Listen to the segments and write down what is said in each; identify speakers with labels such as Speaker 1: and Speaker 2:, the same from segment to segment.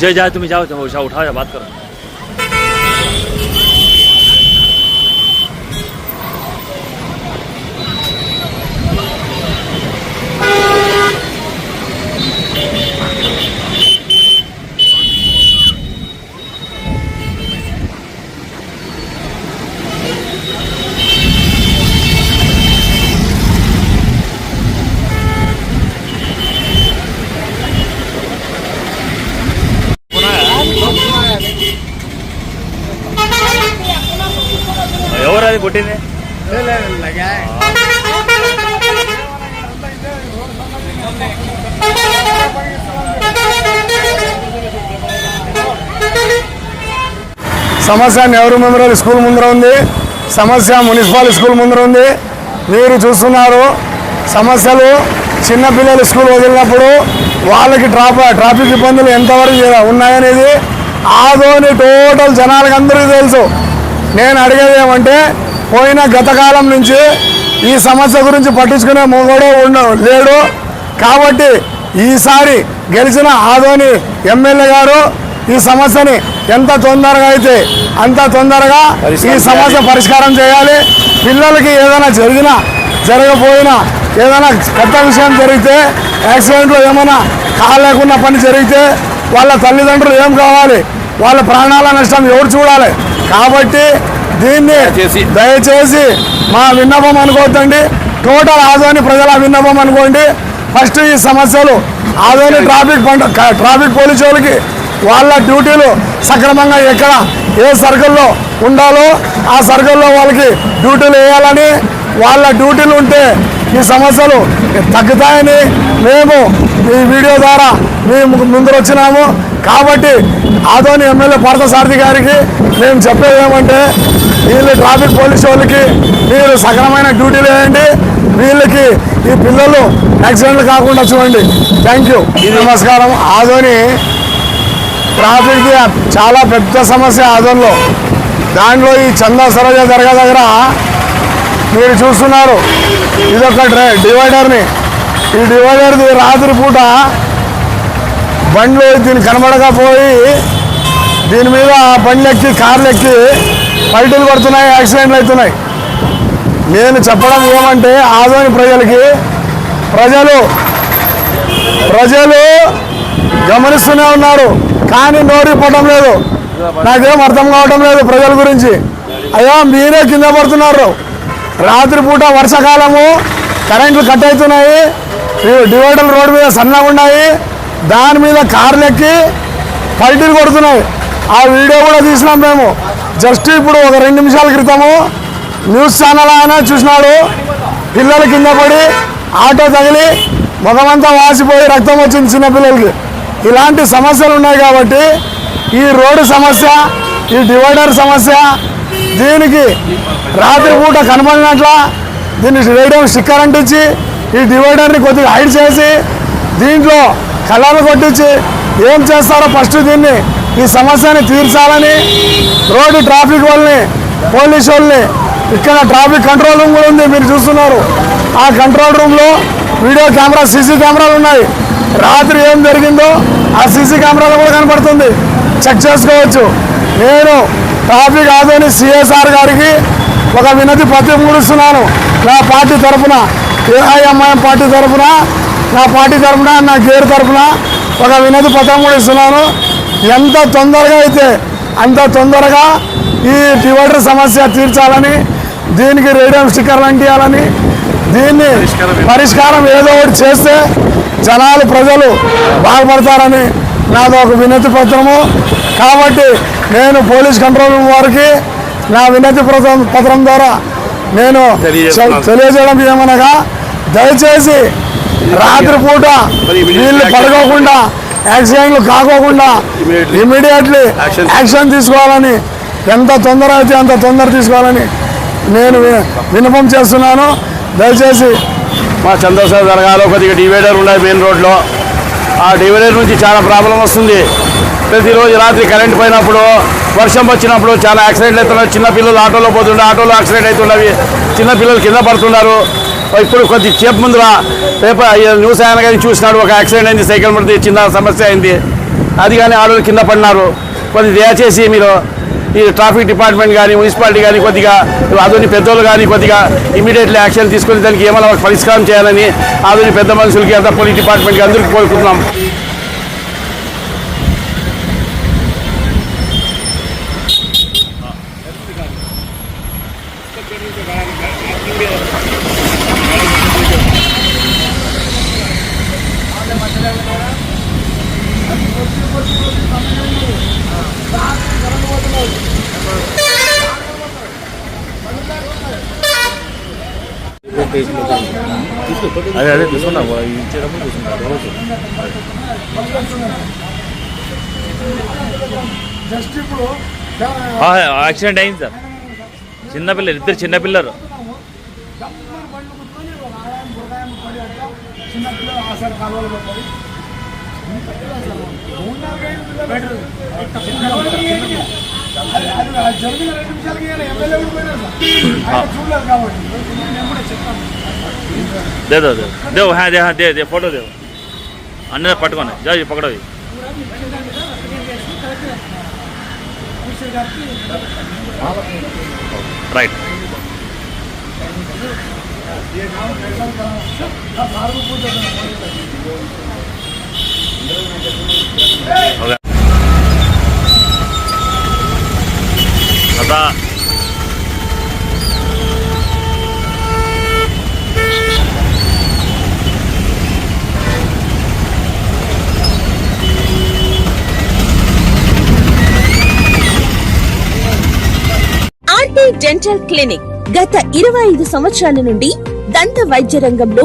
Speaker 1: जय जाए तुम्हें जाओ तुम उठा उठाओ या बात करो. కొట్టింది
Speaker 2: సమస్య నెహ్రూ మెమోరియల్ స్కూల్ ముందర ఉంది. సమస్య మున్సిపల్ స్కూల్ ముందర ఉంది. మీరు చూస్తున్నారు సమస్యలు. చిన్నపిల్లలు స్కూల్ వదిలినప్పుడు వాళ్ళకి ట్రాఫ ట్రాఫిక్ ఇబ్బందులు ఎంతవరకు ఉన్నాయనేది ఆదోని టోటల్ జనాలకు అందరికీ తెలుసు. నేను అడిగేది ఏమంటే పోయిన గతకాలం నుంచి ఈ సమస్య గురించి పట్టించుకునే మొగడు ఉండ లేడు. కాబట్టి ఈసారి గెలిచిన ఆదోని ఎమ్మెల్యే గారు ఈ సమస్యని ఎంత తొందరగా అయితే అంత తొందరగా ఈ సమస్య పరిష్కారం చేయాలి. పిల్లలకి ఏదైనా జరిగినా జరగపోయినా ఏదైనా కొత్త విషయం జరిగితే యాక్సిడెంట్లో ఏమైనా కాలేకున్న పని జరిగితే వాళ్ళ తల్లిదండ్రులు ఏం కావాలి? వాళ్ళ ప్రాణాల నష్టం ఎవరు చూడాలి? కాబట్టి దీన్ని
Speaker 1: దయచేసి-
Speaker 2: మా విన్నపం అనుకోవద్దండి. టోటల్ ఆదోని ప్రజల విన్నపం అనుకోండి. ఫస్ట్ ఈ సమస్యలు ఆదోని ట్రాఫిక్ ట్రాఫిక్ పోలీసు వాళ్ళకి వాళ్ళ డ్యూటీలు సక్రమంగా ఎక్కడ ఏ సర్కిల్లో ఉండాలో ఆ సర్కిల్లో వాళ్ళకి డ్యూటీలు వేయాలని వాళ్ళ డ్యూటీలు ఉంటే ఈ సమస్యలు తగ్గుతాయని మేము ఈ వీడియో ద్వారా మేము ముందర వచ్చినాము. కాబట్టి ఆదోని ఎమ్మెల్యే పార్థసారథి గారికి మేము చెప్పేది ఏమంటే వీళ్ళు ట్రాఫిక్ పోలీసు వాళ్ళకి మీరు సక్రమైన డ్యూటీలు వేయండి. వీళ్ళకి ఈ పిల్లలు యాక్సిడెంట్లు కాకుండా చూడండి. థ్యాంక్ యూ నమస్కారం. ఆదోని ట్రాఫిక్ చాలా పెద్ద సమస్య ఆదోన్లో. దాంట్లో ఈ చందా సరోజ దర్గా దగ్గర మీరు చూస్తున్నారు. ఇదొక డివైడర్ని. ఈ డివైడర్ది రాత్రి పూట బండ్లు దీన్ని కనబడకపోయి దీని మీద బండ్లు ఎక్కి కార్లు ఎక్కి పల్టీలు పడుతున్నాయి యాక్సిడెంట్లు అవుతున్నాయి. నేను చెప్పడం ఏమంటే ఆదోని ప్రజలకి ప్రజలు ప్రజలు గమనిస్తూనే ఉన్నారు కానీ నోరిపోవటం లేదు. నాకేం అర్థం కావటం లేదు ప్రజల గురించి. అయ్యో మీరే కింద పడుతున్నారు. రాత్రిపూట వర్షాకాలము కరెంట్లు కట్ అవుతున్నాయి ఈ డివైడర్ రోడ్డు మీద సన్నగా ఉన్నాయి దాని మీద కార్లు ఎక్కి పల్టీలు కొడుతున్నాయి. ఆ వీడియో కూడా తీసినాం మేము. జస్ట్ ఇప్పుడు ఒక రెండు నిమిషాల క్రితము న్యూస్ ఛానల్ ఆయన చూసినాడు. పిల్లలు కింద పడి ఆటో తగిలి ముఖమంతా వాసిపోయి రక్తం వచ్చింది చిన్నపిల్లలకి. ఇలాంటి సమస్యలు ఉన్నాయి కాబట్టి ఈ రోడ్డు సమస్య ఈ డివైడర్ సమస్య దీనికి రాత్రిపూట కనబడినట్ల దీన్ని రేడియం స్టిక్కర్ అంటించి ఈ డివైడర్ని కొద్దిగా హైడ్ చేసి దీంట్లో కలర్లు కొట్టించి ఏం చేస్తారో ఫస్ట్ దీన్ని ఈ సమస్యని తీర్చాలని రోడ్డు ట్రాఫిక్ వాళ్ళని పోలీసు వాళ్ళని ఇక్కడ ట్రాఫిక్ కంట్రోల్ రూమ్ కూడా ఉంది మీరు చూస్తున్నారు. ఆ కంట్రోల్ రూమ్లో వీడియో కెమెరా సీసీ కెమెరాలు ఉన్నాయి. రాత్రి ఏం జరిగిందో ఆ సీసీ కెమెరాలో కూడా కనపడుతుంది. చెక్ చేసుకోవచ్చు. నేను ట్రాఫిక్ ఆదోని సిఎస్ఆర్ గారికి ఒక వినతి పత్రం ముడుస్తున్నాను. నా పార్టీ తరఫున ఏఐఎంఐఎం పార్టీ తరఫున నా పార్టీ తరఫున నా గేరు తరఫున ఒక వినతి పత్రం కూడా ఇస్తున్నాను ఎంత తొందరగా అయితే అంత తొందరగా ఈ డివైడర్ సమస్య తీర్చాలని దీనికి రేడియం స్టిక్కర్లు అంటియాలని దీన్ని పరిష్కారం ఏదో ఒకటి చేస్తే జనాలు ప్రజలు బాగుపడతారని నాది ఒక వినతి పత్రము కాబట్టి నేను పోలీస్ కంట్రోల్ రూమ్ వారికి నా వినతి పత్రం పత్రం ద్వారా నేను. తెలియజేయడం ఏమనగా దయచేసి రాత్రిపూట వీళ్ళు పడుకోకుండా యాక్సిడెంట్లు కాకోకుండా. ఇమీడియట్లీ. యాక్షన్ తీసుకోవాలని ఎంత తొందర అయితే అంత తొందర తీసుకోవాలని నేను వి- విన్నపం చేస్తున్నాను దయచేసి
Speaker 1: మా చంద్రశేఖర్ దర్గాలో కొద్దిగా డివైడర్ ఉన్నాయి మెయిన్ రోడ్లో ఆ డివైడర్ నుంచి చాలా ప్రాబ్లం వస్తుంది. ప్రతిరోజు రాత్రి కరెంట్ పోయినప్పుడు వర్షం వచ్చినప్పుడు చాలా యాక్సిడెంట్లు అవుతున్నాయి. చిన్నపిల్లలు ఆటోలో పోతుండే ఆటోలో యాక్సిడెంట్ అవుతున్నవి చిన్నపిల్లలు కింద పడుతున్నారు. ఇప్పుడు కొద్ది చేపు ముందుగా పేపర్ న్యూస్ ఆయన కానీ చూసినాడు. ఒక యాక్సిడెంట్ అయింది సైకిల్ పడితే చిన్న సమస్య అయింది. అది కానీ ఆడవాళ్ళు కింద పడినారు. కొద్ది దయచేసి మీరు ఈ ట్రాఫిక్ డిపార్ట్మెంట్ కానీ మున్సిపాలిటీ కానీ కొద్దిగా ఆధుని పెద్దోళ్ళు కానీ కొద్దిగా ఇమీడియట్లీ యాక్షన్ తీసుకొని దానికి ఏమైనా పరిష్కారం చేయాలని ఆధుని పెద్ద మనుషులకి అంతా పోలీస్ డిపార్ట్మెంట్కి అందరికీ కోరుకుంటున్నాం.
Speaker 3: అదే అదే తీసుకున్నా ఇచ్చేటప్పుడు తీసుకుంటా. రోజు
Speaker 2: జస్ట్ ఇప్పుడు
Speaker 3: యాక్సిడెంట్ అయింది సార్. చిన్నపిల్లలు ఇద్దరు చిన్నపిల్లలు
Speaker 2: చిన్నపిల్లలు జరిగిన రెండు నిమిషాలకి ఎమ్మెల్యే కూడా పోయినారు ఆయన చూడలేదు కాబట్టి నేను కూడా చెప్తాను
Speaker 3: దే దో దేవు హా దే దే దే ఫోటో దేవు. అన్నీ పట్టుకోండి జాయి పక్కడవి రైట్. పూజ అదా
Speaker 4: డెంటల్ క్లినిక్ గత ఇరవై ఐదు సంవత్సరాల నుండి దంత వైద్య రంగంలో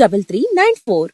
Speaker 4: double three nine four